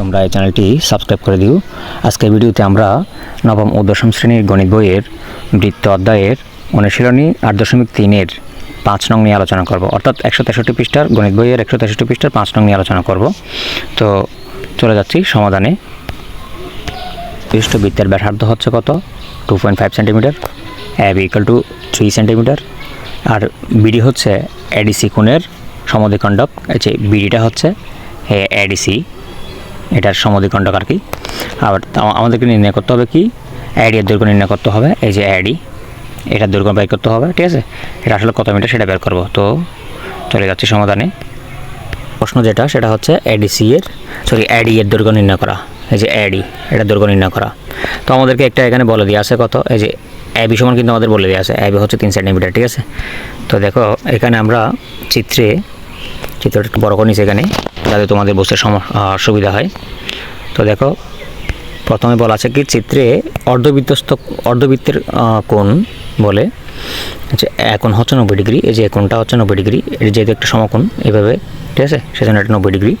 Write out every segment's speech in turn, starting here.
তোমরা এই চ্যানেলটি সাবস্ক্রাইব করে দিও। আজকের ভিডিওতে আমরা নবম ও দশম শ্রেণির গণিত বইয়ের বৃত্ত অধ্যায়ের অনুশীলনী আট দশমিক তিনের পাঁচ নং নিয়ে আলোচনা করব। অর্থাৎ একশো তেষট্টি পৃষ্ঠার গণিত বইয়ের একশো তেষট্টি পৃষ্ঠার পাঁচ নং নিয়ে আলোচনা করব। তো চলে যাচ্ছি সমাধানে। পৃষ্ঠ বৃত্তের ব্যাসার্ধ হচ্ছে কত? Two point five centimetre AB equal to three centimetre R BD হচ্ছে এডিসি কোণের সমদ্বিখণ্ডক, এই যে বিডিটা হচ্ছে এডিসি এটার সমদ্বিখণ্ডক আর কি। আবার আমাদেরকে নির্ণয় করতে হবে কি? অ্যাডির দৈর্ঘ্য নির্ণয় করতে হবে, এই যে অ্যাডি এটার দৈর্ঘ্য বের করতে হবে, ঠিক আছে? এটা আসলে কত মিটার সেটা বের করব। তো চলে যাচ্ছি সমাধানে। প্রশ্ন যেটা, সেটা হচ্ছে এডিসি এর সরি অ্যাডি এর দৈর্ঘ্য নির্ণয় করা, এই যে অ্যাডি এটা দৈর্ঘ্য নির্ণয় করা। তো আমাদেরকে একটা এখানে বলে দিয়ে আছে কত, এই যে অ্যাবি সমান কিন্তু আমাদের বলে দিয়ে আছে অ্যাবি হচ্ছে তিন সেন্টিমিটার, ঠিক আছে? তো দেখো, এখানে আমরা চিত্রে, চিত্রটা একটু বড় করে নিচ্ছি এখানে। যাতে তোমাদের সম- সুবিধা হয়। তো দেখো, প্রথমে বলা আছে কি, চিত্রে অর্ধবৃত্তস্থ অর্ধবৃত্তের কোণ বলে। আচ্ছা এখন হচ্ছে নব্বই ডিগ্রি, এই যে কোণটা হচ্ছে নব্বই ডিগ্রি এটি যেহেতু একটা সমকোণ এভাবে, ঠিক আছে? সেজন্য এটা নব্বই ডিগ্রি।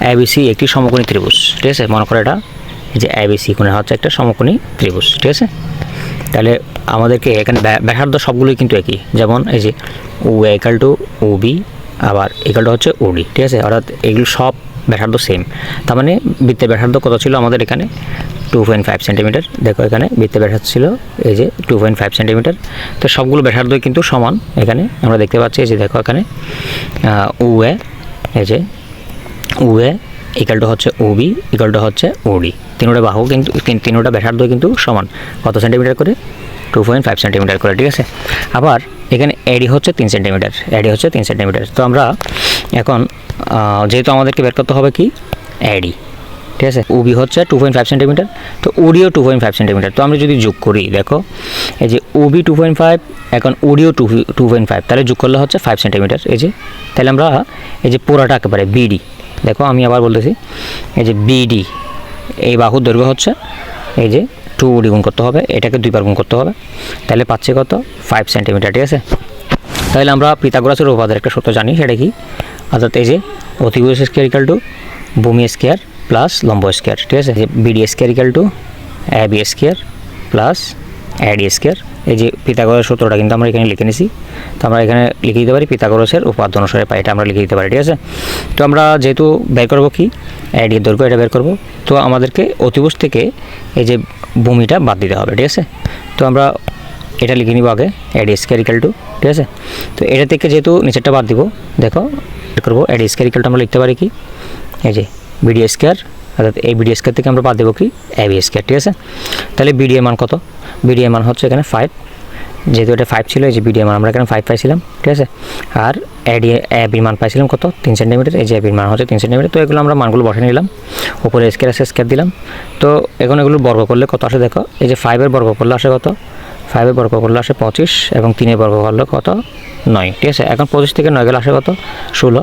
এবিসি একটি সমকোণী ত্রিভুজ, ঠিক আছে? মনে করো এটা, এই যে এবিসি কোণে হচ্ছে একটা সমকোণী ত্রিভুজ, ঠিক আছে? তাহলে আমাদেরকে এখানে ব্যা- ব্যাসার্ধ সবগুলোই কিন্তু একই। যেমন এই যে ও একাল টু ও বি আবার একালটা হচ্ছে ওডি ঠিক আছে? অর্থাৎ এগুলো সব ব্যাসার্ধ সেম তার মানে বৃত্তের ব্যাসার্ধ কত ছিল আমাদের এখানে? টু পয়েন্ট ফাইভ সেন্টিমিটার দেখো এখানে বৃত্তের ব্যাসার্ধ ছিল এই যে টু পয়েন্ট ফাইভ সেন্টিমিটার তো সবগুলো ব্যাসার্ধই কিন্তু সমান এখানে। আমরা দেখতে পাচ্ছি এই যে দেখো এখানে উ এ এই যে উ এ ইকালটা হচ্ছে ওবি ইকালটা হচ্ছে ওডি তিনোটা বাহু কিন্তু, তিন- তিনোটা ব্যাসার্ধ কিন্তু সমান। কত সেন্টিমিটার করে? টু পয়েন্ট ফাইভ সেন্টিমিটার করে, ঠিক আছে? আবার এখানে এডি হচ্ছে তিন সেন্টিমিটার এডি হচ্ছে তিন সেন্টিমিটার তো আমরা এখন যেহেতু আমাদেরকে বের করতে হবে কি? এডি ঠিক আছে? উবি হচ্ছে টু পয়েন্ট ফাইভ সেন্টিমিটার তো ওডিও টু পয়েন্ট ফাইভ সেন্টিমিটার তো আমরা যদি যোগ করি, দেখো, এই যে ওবি টু পয়েন্ট ফাইভ এখন ওডিও টু টু পয়েন্ট ফাইভ তাহলে যোগ করলে হচ্ছে ফাইভ সেন্টিমিটার এই যে, তাহলে আমরা এই যে পুরাটা একেবারে বিডি দেখো আমি আবার বলতেছি, এই যে বিডি এই বাহুর দৈর্ঘ্য হচ্ছে, এই যে টু গুণ করতে হবে, এটাকে দুইবার গুণ করতে হবে। তাহলে পাচ্ছে কত? ফাইভ সেন্টিমিটার ঠিক আছে? তাহলে আমরা পিতাগোরাসের উপাদের একটা সূত্র জানি, সেটা কি? অর্থাৎ এই যে অতিভুজ স্কোয়ার ইকাল টু ভূমি স্কোয়ার প্লাস লম্ব স্কোয়ার ঠিক আছে? BD square equal to AB square plus AD square এই যে পিতাগোরাস সূত্রটা কিন্তু আমরা এখানে লিখে নিছি। তো আমরা এখানে লিখে দিতে পারি পিতাগোরাসের উপাদ্য অনুসারে পাই এটা আমরা লিখে দিতে পারি, ঠিক আছে? তো আমরা যেহেতু বের করব কি? অ্যাডির দৈর্ঘ্য এটা বের করব। তো আমাদেরকে অতিভুজ থেকে এই যে ভূমিটা বাদ দিতে হবে, ঠিক আছে? তো আমরা এটা লিখে নিব আগে অ্যাড স্কেরিক্যাল টু ঠিক আছে? তো এটা থেকে যেহেতু নিচেরটা বাদ দিব, দেখো করব অ্যাড স্কেরিক্যালটা আমরা লিখতে পারি কি? এই যে বিডি স্কেয়ার অর্থাৎ এই বিডি স্কেয়ার থেকে আমরা বাদ দেবো কি? অ্যাবি স্কেয়ার ঠিক আছে? তাহলে বিডিএ মান কত? বিডিএ মান হচ্ছে এখানে ফাইভ যেহেতু এটা ফাইভ ছিল, এই যে বিডিএম আমরা এখানে ফাইভ পাইছিলাম? ঠিক আছে? আর অ্যাডি অ্যাবির মান পাইছিলাম কত? তিন সেন্টিমিটার এই যে অ্যাবির মান হচ্ছে তিন সেন্টিমিটার তো এগুলো আমরা মানগুলো বসে নিলাম। উপরে স্কেয়ার আছে স্কেয়ার দিলাম। তো এখন এগুলো বর্গ করলে কত আসে দেখো? এই যে ফাইভের বর্গ করলে আসে কত? ফাইভের বর্গ করলে আসে পঁচিশ এবং তিনের বর্গ করলে কত? নয়। ঠিক আছে? এখন পঁচিশ থেকে নয় গেলে আসে কত? ষোলো।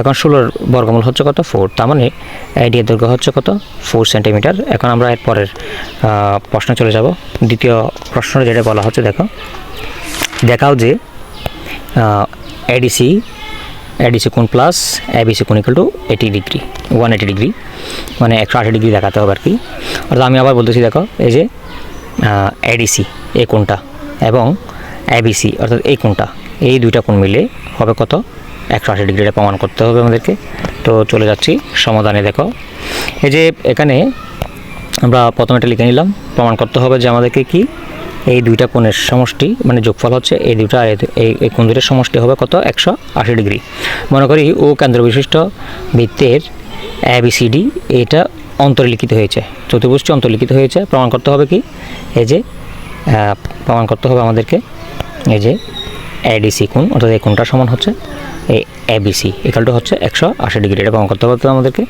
এখন ষোলোর বর্গমূল হচ্ছে কত? ফোর। তার মানে আইডিয়ার দৈর্ঘ্য হচ্ছে কত? Four centimetre. এখন আমরা এর পরের প্রশ্নে চলে যাব। দ্বিতীয় প্রশ্ন যেটা বলা হচ্ছে, দেখো। দেখাও যে এডিসি এডিসি কোন প্লাস এবিসি কোন equal to eighty degree one eighty degree মানে একশো আশি ডিগ্রি দেখাতে হবে আর কি। অর্থাৎ আমি আবার বলতেছি, দেখো, এই যে এডিসি এই কোনটা? এবং এবিসি অর্থাৎ এই কোনটা? এই দুইটা কোণ মিলে হবে কত? একশো আশি ডিগ্রিটা প্রমাণ করতে হবে আমাদেরকে। তো চলে যাচ্ছি সমাধানে, দেখো। এই যে এখানে আমরা প্রথমে এটা লিখে নিলাম। প্রমাণ করতে হবে যে আমাদেরকে কি? এই দুইটা কোণের সমষ্টি মানে যোগফল হচ্ছে এই দুইটা, এই এই কোণ দুইটার সমষ্টি হবে কত? একশো আশি ডিগ্রি। মনে করি ও কেন্দ্র বিশিষ্ট বৃত্তের এবিসিডি এটা অন্তর্লিখিত হয়েছে। চতুর্ভুজটি অন্তর্লিখিত হয়েছে। প্রমাণ করতে হবে কি? এই যে প্রমাণ করতে হবে আমাদেরকে। এই যে এডিসি কোণ, অর্থাৎ এই কোণটার সমান হচ্ছে এই এবিসি একালটা হচ্ছে একশো আশি ডিগ্রি। এটা প্রমাণ করতে হবে আমাদেরকে।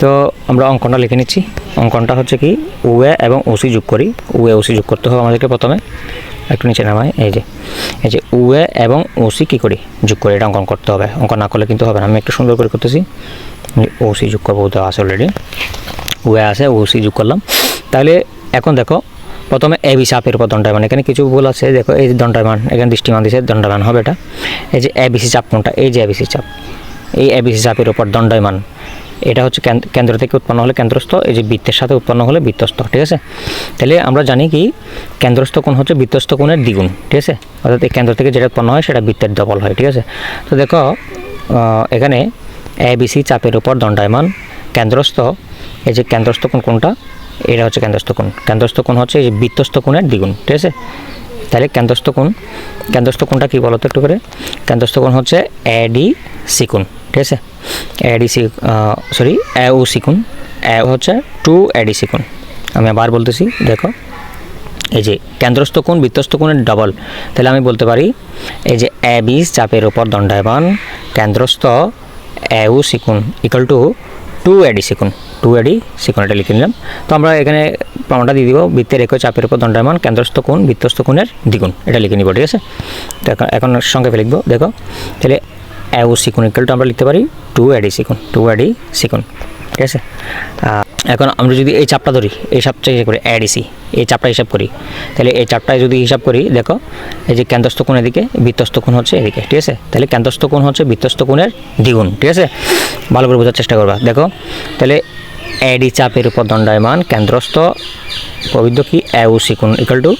তো আমরা অঙ্কনটা লিখে নিচ্ছি। অঙ্কনটা হচ্ছে কি উএ এবং ওসি যোগ করি। উএ ওসি যোগ করতে হবে আমাদেরকে প্রথমে। একটু নিচে নামাই, এই যে এই যে উএ এবং ওসি কী করি? যোগ করে এটা অঙ্কন করতে হবে। অঙ্কন না করলে কিন্তু হবে না। আমি একটু সুন্দর করে করতেছি। ওসি যোগ করব তো আছে অলরেডি উএ আছে, ওসি যোগ করলাম। তাহলে এখন দেখো, প্রথমে এ বি চাপের উপর দণ্ডায়মান। এখানে কিছু ভুল আছে। দেখো, এই যে দণ্ডায়মান, এখানে দৃষ্টিমান দিছে, দণ্ডায়মান হবে এটা। এই যে এ এবিসি চাপ কোনটা? এই যে এ এবিসি চাপ। এই এ এবিসি চাপের উপর দণ্ডায়মান। এটা হচ্ছে কেন- কেন্দ্র থেকে উৎপন্ন হলে কেন্দ্রস্থ, এই যে বৃত্তের সাথে উৎপন্ন হলে বৃত্তস্থ, ঠিক আছে? তাহলে আমরা জানি কি, কেন্দ্রস্থ কোণ হচ্ছে বৃত্তস্থ কোণের দ্বিগুণ, ঠিক আছে? অর্থাৎ এই কেন্দ্র থেকে যেটা উৎপন্ন হয় সেটা বৃত্তের ডবল হয়, ঠিক আছে? তো দেখো এখানে এ বিসি চাপের উপর দণ্ডায়মান, কেন্দ্রস্থ, এই যে কেন্দ্রস্থ কোণ কোনটা এটা হচ্ছে কেন্দ্রস্থ কোণ। কেন্দ্রস্থ কোণ হচ্ছে এই যে বৃত্তস্থ কোণের দ্বিগুণ, ঠিক আছে? তাহলে কেন্দ্রস্থ কোণ, কেন্দ্রস্থ কোণটা কী বলতো একটু করে? কেন্দ্রস্থ কোণ হচ্ছে এডি সিকুন ঠিক আছে? AD C sorry A O sequin A হচ্ছে টু এডি সিকুন আমি আবার বলতেছি, দেখো, এই যে কেন্দ্রস্থ কোণ বৃত্তস্থ কোণের ডবল তাহলে আমি বলতে পারি, এই যে বি চাপের উপর দণ্ডায়মান, কেন্দ্রস্থ ও সিকুন ইকাল টু টু এডি সিকুন টু এডি সিকুন এটা লিখে নিলাম। তো আমরা এখানে প্রমাণটা দিয়ে দিব, বৃত্তের একই চাপের উপর দণ্ডায়মান, কেন্দ্রস্থ কোণ বৃত্তস্থ কোণের দ্বিগুণ। এটা লিখে নিব, ঠিক আছে? এখন সংক্ষেপে লিখব, দেখো। তাহলে এ ও সিকুন ইকাল টু আমরা লিখতে পারি টু এডি সিকুন টু এডি সিকুন, ঠিক আছে? এখন আমরা যদি এই চাপটা ধরি, এই চাপটা হিসাব করি এডিসি এই চাপটা হিসাব করি, তাহলে এই চাপটায় যদি হিসাব করি, দেখো, এই যে কেন্দ্রস্থ কোণ এদিকে, বৃত্তস্থ কোণ হচ্ছে এদিকে, ঠিক আছে? তাহলে কেন্দ্রস্থ কোণ হচ্ছে বৃত্তস্থ কোণের দ্বিগুণ, ঠিক আছে? ভালো করে বোঝার চেষ্টা করবা, দেখো, তাহলে অ্যাডি চাপের উপর দণ্ডায়মান কেন্দ্রস্থ প্রবৃদ্ধ কি? অ্যাউ sequin equal to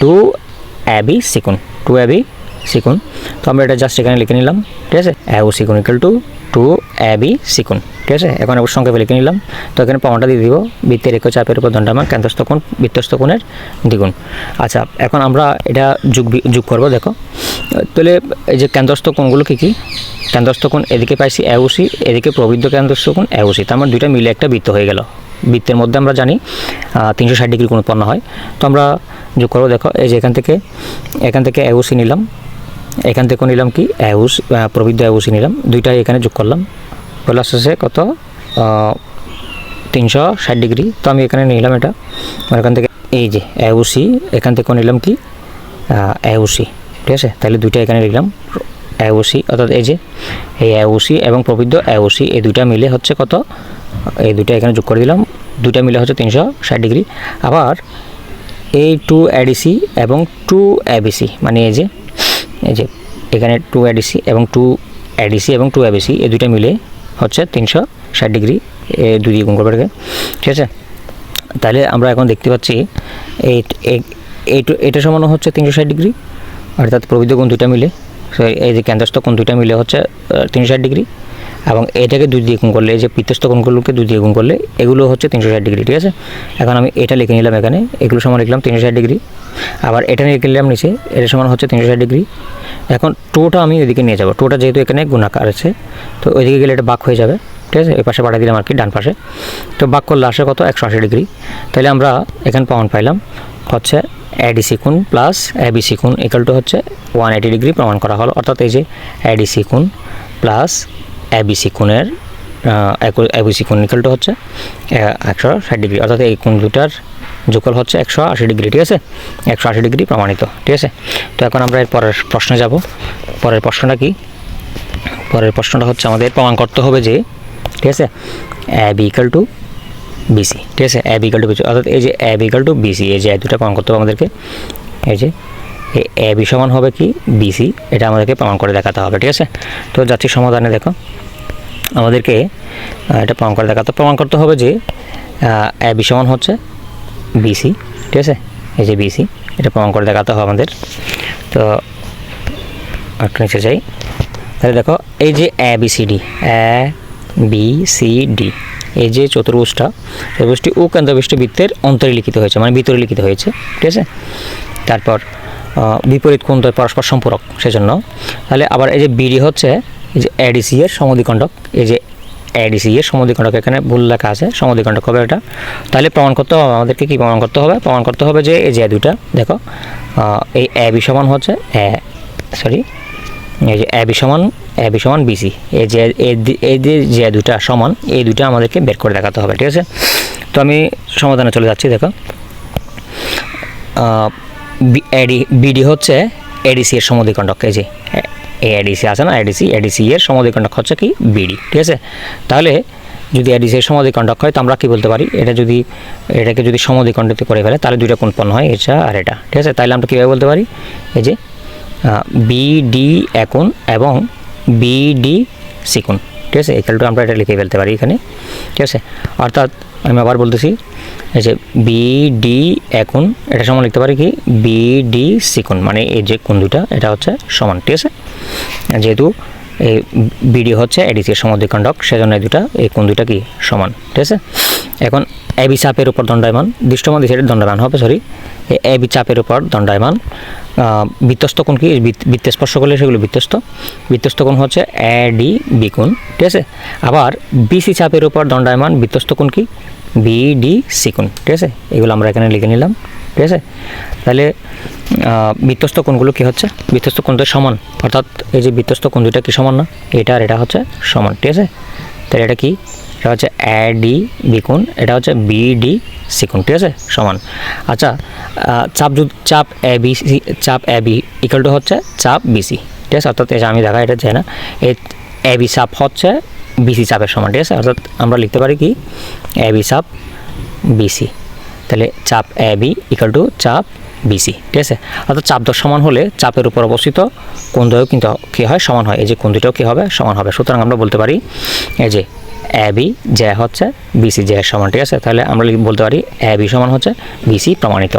two Abby sequin two Abby sequin. তো আমরা এটা জাস্ট এখানে লিখে নিলাম, ঠিক আছে? এ ও সিকুন equal to two Abby sequin, ঠিক আছে? এখন আবার সংক্ষেপে লিখে নিলাম। তো এখানে প্রমাণটা দিয়ে দিব, বৃত্তের এক চাপের উপর দণ্ডায়মান কেন্দ্রস্থ কোণ বৃত্তস্থ কোণের দ্বিগুণ। আচ্ছা এখন আমরা এটা যোগ যোগ করব, দেখো। তাহলে এই যে কেন্দ্রস্থ কোণগুলো কী কী? কেন্দ্রস্থ কোণ এদিকে পাইছি এউসি এদিকে প্রবৃদ্ধ কেন্দ্রস্থ কোণ এউসি তার মানে দুইটা মিলে একটা বৃত্ত হয়ে গেল। বৃত্তের মধ্যে আমরা জানি তিনশো ষাট ডিগ্রি কোণ উৎপন্ন হয়। তো আমরা যোগ করব, দেখো, এই যে এখান থেকে এখান থেকে এউসি নিলাম। এখান থেকেও নিলাম কি? অ্যাউস প্রবৃদ্ধ অ্যাউসি নিলাম। দুইটাই এখানে যোগ করলাম। প্লাস আছে কত? তিনশো ষাট ডিগ্রি। তো আমি এখানে নিলাম এটা। এখান থেকে এই যে অ্যাউসি এখান থেকেও নিলাম কি? অ্যাউসি ঠিক আছে? তাহলে দুইটা এখানে লিখলাম অ্যাউসি অর্থাৎ এই যে এই অ্যাউসি এবং প্রবৃদ্ধ অ্যাউসি এই দুইটা মিলে হচ্ছে কত? এই দুইটা এখানে যোগ করে দিলাম। দুইটা মিলে হচ্ছে তিনশো ষাট ডিগ্রি। আবার এই টু অ্যাডিসি এবং টু অ্যাবিসি মানে এই যে এই যে, এখানে টু অ্যাডিসি এবং টু অ্যাডিসি এবং টু অ্যাবিসি এই দুইটা মিলে হচ্ছে তিনশো ষাট ডিগ্রি, এ দুই দিয়ে গুণ করবে। ঠিক আছে তাহলে আমরা এখন দেখতে পাচ্ছি এই এটা সমান হচ্ছে তিনশো ষাট ডিগ্রি, অর্থাৎ প্রবৃদ্ধ কোণ দুইটা মিলে, এই যে কেন্দ্রস্থ কোণ দুইটা মিলে হচ্ছে তিনশো ষাট ডিগ্রি এবং এটাকে দুই দিয়ে গুণ করলে, এই যে পিত্তস্থ কোণগুলোকে দুই দিয়ে গুণ করলে, এগুলো হচ্ছে তিনশো ষাট ডিগ্রি, ঠিক আছে? এখন আমি এটা লিখে নিলাম এখানে, এগুলো সমান লিখলাম তিনশো ষাট ডিগ্রি। আবার এটা লিখে নিলাম নিচে, এটা সমান হচ্ছে তিনশো ষাট ডিগ্রি। এখন টোটা আমি ওইদিকে নিয়ে যাব, টোটা যেহেতু এখানে গুণাকার আছে, তো ওইদিকে গেলে এটা বাক হয়ে যাবে, ঠিক আছে? এই পাশে পাঠিয়ে দিলাম আর কি, ডান পাশে। তো বাক করলে আসে কত? একশো আশি ডিগ্রি। তাহলে আমরা এখানে প্রমাণ পাইলাম, হচ্ছে এডিসি কোণ প্লাস এবিসি কোণ ইকাল টু হচ্ছে ওয়ান এইটি ডিগ্রি প্রমাণ করা হলো। অর্থাৎ এই যে এডিসি কোণ প্লাস এবিসি কোণের এবিসি কোণ ইকাল টু হচ্ছে একশো ষাট ডিগ্রি, অর্থাৎ এই কোণ দুটার যোগফল হচ্ছে একশো আশি ডিগ্রি, ঠিক আছে? একশো আশি ডিগ্রি প্রমাণিত, ঠিক আছে? তো এখন আমরা এর পরের প্রশ্নে যাব। পরের প্রশ্নটা কি? পরের প্রশ্নটা হচ্ছে আমাদের প্রমাণ করতে হবে যে, ঠিক আছে? A B equal to BC, ঠিক আছে? A B equal to BC, অর্থাৎ এই যে A B equal to BC, এই যে দুটা প্রমাণ করতে হবে আমাদেরকে। এই যে এই এ বি সমান হবে কি? বিসি, এটা আমাদেরকে প্রমাণ করে দেখাতে হবে, ঠিক আছে? তো যাচ্ছি সমাধানে, দেখো। আমাদেরকে এটা প্রমাণ করে দেখাতে প্রমাণ করতে হবে যে এ বি সমান হচ্ছে বিসি ঠিক আছে? এই যে বিসি এটা প্রমাণ করে দেখাতে হবে আমাদের। তো, একটু নিচে যাই। তাহলে দেখো, এই যে A B C D A B C D এই যে চতুর্ভুজটা, চতুর্ভুজটি ও কেন্দ্রবিষ্ট বৃত্তের অন্তরে লিখিত হয়েছে মানে ভিতরে লিখিত হয়েছে, ঠিক আছে? তারপর বিপরীত কোণ পরস্পর সম্পূরক, সেজন্য। তাহলে আবার এই যে বিডি হচ্ছে এই যে এডিসি এর সমদ্বিখণ্ডক এই যে এডিসি এর সমদ্বিখণ্ডক এখানে ভুল লেখা আছে সমদ্বিখণ্ডক হবে এটা। তাহলে প্রমাণ করতে হবে, আমাদেরকে কি প্রমাণ করতে হবে? প্রমাণ করতে হবে যে এই যে দুটা দেখো এই এ বি সমান হচ্ছে, এ সরি এই যে এ বি সমান এ বি সমান বিসি এই যে এই যে যে দুটা সমান, এই দুটা আমাদেরকে বের করে দেখাতে হবে, ঠিক আছে? তো আমি সমাধানে চলে যাচ্ছি, দেখো। এডি বিডি হচ্ছে এডিসি এর সমদ্বিখণ্ডক এই যে এ- এই এডিসি আছে না? এডিসি এডিসি এর সমদ্বিখণ্ডক হচ্ছে কি? বিডি ঠিক আছে? তাহলে যদি এডিসি এর সমদ্বিখণ্ডক হয়, তো আমরা কি বলতে পারি? এটা যদি, এটাকে যদি সমদ্বিখণ্ডিত করে ফেলে, তাহলে দুইটা উৎপন্ন হয়, এটা আর এটা, ঠিক আছে? তাহলে আমরা কীভাবে বলতে পারি? এই যে বিডি একন এবং বিডি সিকুন ঠিক আছে? ইকাল টু আমরা এটা লিখে ফেলতে পারি এখানে, ঠিক আছে? অর্থাৎ আমি আবার বলতেছি, এই যে বি ডি এখন, এটা সমান লিখতে পারি কি? বি ডি সিকুন মানে এই যে কোণ দুটা এটা হচ্ছে সমান, ঠিক আছে? যেহেতু এই বিডি হচ্ছে এডিসির সমদ্বিখণ্ডক, সেজন্য এই দুটা এই কোণ দুটা কি সমান, ঠিক আছে? এখন এবি চাপের উপর দণ্ডায়মান, দৃষ্টমান দিশের দণ্ডায়মান হবে সরি এবি চাপের উপর দণ্ডায়মান বৃত্তস্থ কোণ কি? বৃত্ত- স্পর্শ করলে সেগুলো বৃত্তস্থ বৃত্তস্থ কোণ হচ্ছে এ ডি বি কোণ ঠিক আছে? আবার বিসি চাপের উপর দণ্ডায়মান বৃত্তস্থ কোণ কি? বি ডি সি কোণ ঠিক আছে? এগুলো আমরা এখানে লিখে নিলাম ঠিক আছে? তাহলে আহ, বৃত্তস্থ কোণগুলো কি হচ্ছে? বৃত্তস্থ কোণদের সমান অর্থাৎ এই যে বৃত্তস্থ কোণ দুইটা কি সমান না? এটা আর এটা হচ্ছে সমান ঠিক আছে? তাহলে এটা কি? এটা হচ্ছে ডি বি এটা হচ্ছে বি ডি সি ঠিক আছে? সমান। আচ্ছা চাপ চাপ এ বি সি, চাপ এ বি ইকুয়াল টু হচ্ছে চাপ বিসি ঠিক আছে? অর্থাৎ আমি দেখা, এটা চাই না এই এ বি চাপ হচ্ছে বিসি চাপের সমান, ঠিক আছে? অর্থাৎ আমরা লিখতে পারি কি? এ বি চাপ বিসি তাহলে চাপ এ বি ইকাল টু চাপ বিসি ঠিক আছে? অর্থাৎ চাপ দর সমান হলে চাপের উপর অবস্থিত দ্বয় কিন্তু কী হয়? সমান হয়। এই যে দুটাও কী হবে? সমান হবে। সুতরাং আমরা বলতে পারি, এই যে এ বি যে হচ্ছে বিসি যে সমান, ঠিক আছে? তাহলে আমরা বলতে পারি এ বি সমান হচ্ছে বিসি প্রমাণিত।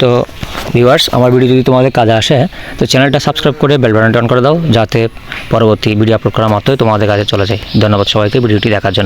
তো ভিউয়ার্স আমার ভিডিও যদি তোমাদের কাজে আসে, তো চ্যানেলটা সাবস্ক্রাইব করে বেল বাটনটা অন করে দাও, যাতে পরবর্তী ভিডিও আপলোড করার মাত্রই তোমাদের কাছে চলে যায়। ধন্যবাদ সবাইকে ভিডিওটি দেখার জন্য।